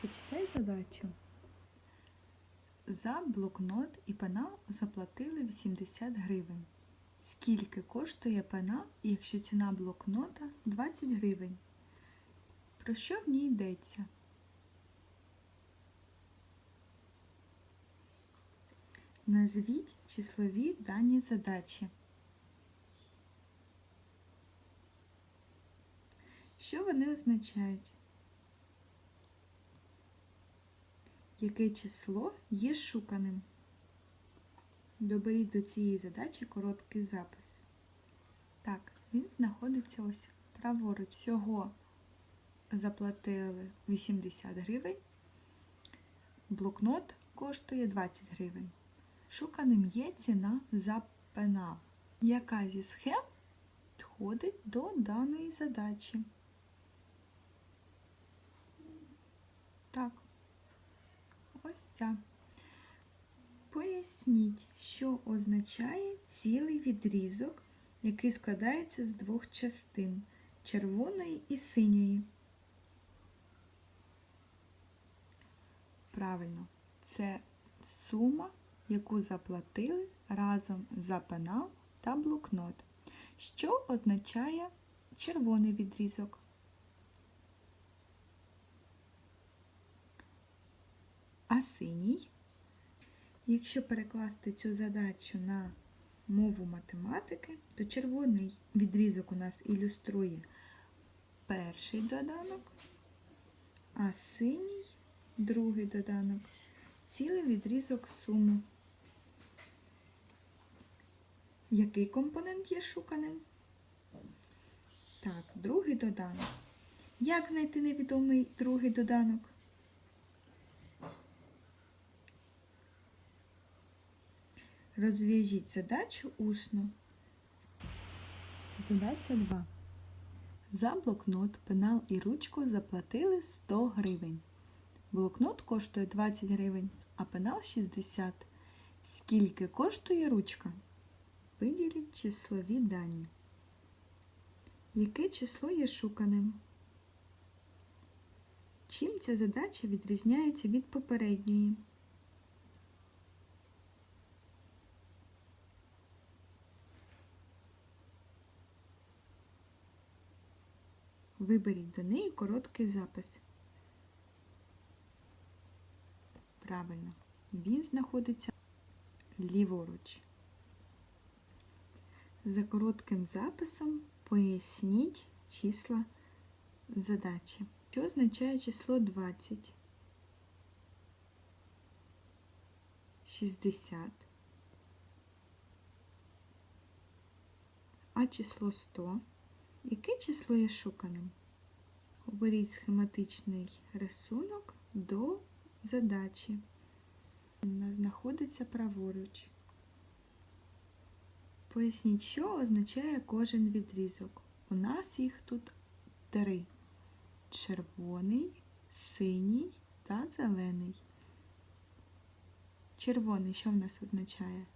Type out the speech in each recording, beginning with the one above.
Почитай задачу. За блокнот і пенал заплатили 80 гривень. Скільки коштує пенал, якщо ціна блокнота 20 гривень? Про що в ній йдеться? Назвіть числові дані задачі. Що вони означають? Яке число є шуканим? Доберіть до цієї задачі короткий запис. Так, він знаходиться ось праворуч. Всього заплатили 80 гривень. Блокнот коштує 20 гривень. Шуканим є ціна за пенал. Яка зі схем входить до даної задачі? Так, ось ця. Поясніть, що означає цілий відрізок, який складається з двох частин червоної і синьої. Правильно, це сума, яку заплатили разом за пенал та блокнот. Що означає червоний відрізок? А синій? Якщо перекласти цю задачу на мову математики, то червоний відрізок у нас ілюструє перший доданок, а синій другий доданок, цілий відрізок суми. Який компонент є шуканим? Так, другий доданок. Як знайти невідомий другий доданок? Розв'яжіть задачу усно. Задача 2. За блокнот, пенал і ручку заплатили 100 гривень. Блокнот коштує 20 гривень, а пенал 60. Скільки коштує ручка? Виділіть числові дані. Яке число є шуканим? Чим ця задача відрізняється від попередньої? Виберіть до неї короткий запис. Правильно, він знаходиться ліворуч. За коротким записом поясніть числа задачі. Що означає число 20? 60. А число 100? Яке число є шуканим? Оберіть схематичний рисунок до задачі. Вона знаходиться праворуч. Поясніть, що означає кожен відрізок. У нас їх тут три: червоний, синій та зелений. Червоний що в нас означає?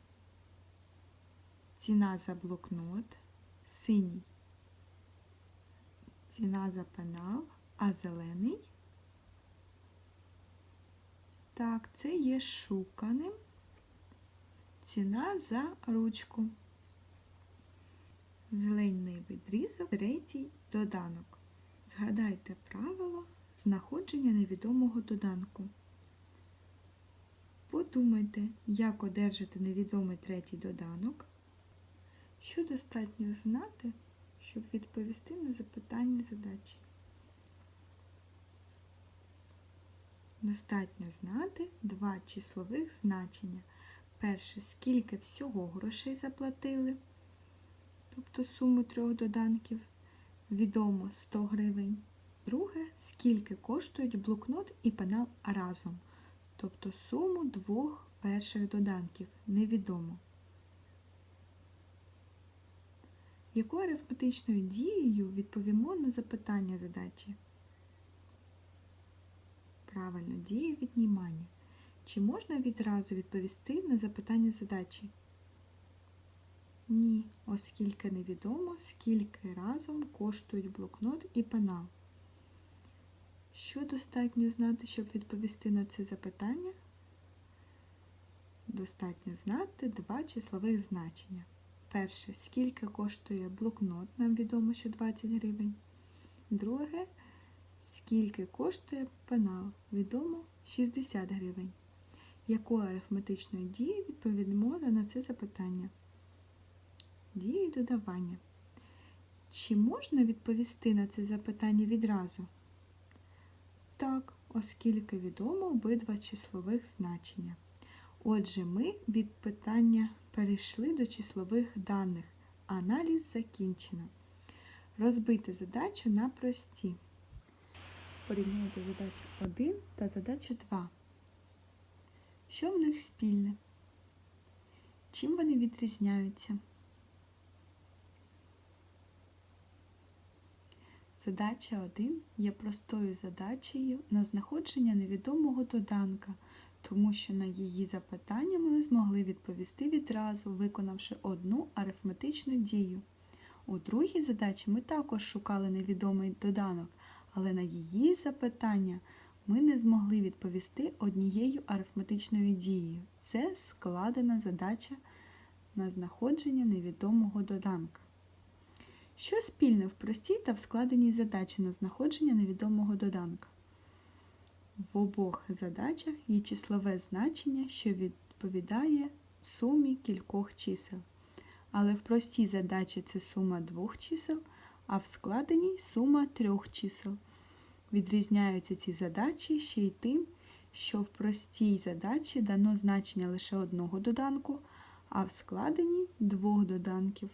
Ціна за блокнот, синій ціна за пенал, а зелений. Так, це є шуканим. Ціна за ручку. Зелений відрізок, третій доданок. Згадайте правило знаходження невідомого доданку. Подумайте, як одержати невідомий третій доданок. Що достатньо знати, щоб відповісти на запитання задачі. Достатньо знати два числових значення. Перше, скільки всього грошей заплатили, тобто суму трьох доданків, відомо 100 гривень. Друге, скільки коштують блокнот і пенал разом, тобто суму двох перших доданків, невідомо. Якою арифметичною дією відповімо на запитання задачі? Правильно, дія віднімання. Чи можна відразу відповісти на запитання задачі? Ні, оскільки невідомо, скільки разом коштують блокнот і пенал. Що достатньо знати, щоб відповісти на це запитання? Достатньо знати два числових значення. Перше, скільки коштує блокнот, нам відомо, що 20 гривень. Друге, скільки коштує пенал, відомо 60 гривень. Якою арифметичною дією відповімо на це запитання? Дією додавання. Чи можна відповісти на це запитання відразу? Так, оскільки відомо обидва числових значення. Отже, ми від питання перейшли до числових даних. Аналіз закінчено. Розбити задачу на прості. Порівняйте задачу 1 та задачу 2. Що в них спільне? Чим вони відрізняються? Задача 1 є простою задачею на знаходження невідомого доданка, тому що на її запитання ми змогли відповісти відразу, виконавши одну арифметичну дію. У другій задачі ми також шукали невідомий доданок, але на її запитання ми не змогли відповісти однією арифметичною дією. Це складена задача на знаходження невідомого доданка. Що спільне в простій та в складеній задачі на знаходження невідомого доданка? В обох задачах є числове значення, що відповідає сумі кількох чисел. Але в простій задачі це сума двох чисел, а в складеній сума трьох чисел. Відрізняються ці задачі ще й тим, що в простій задачі дано значення лише одного доданку, а в складеній двох доданків.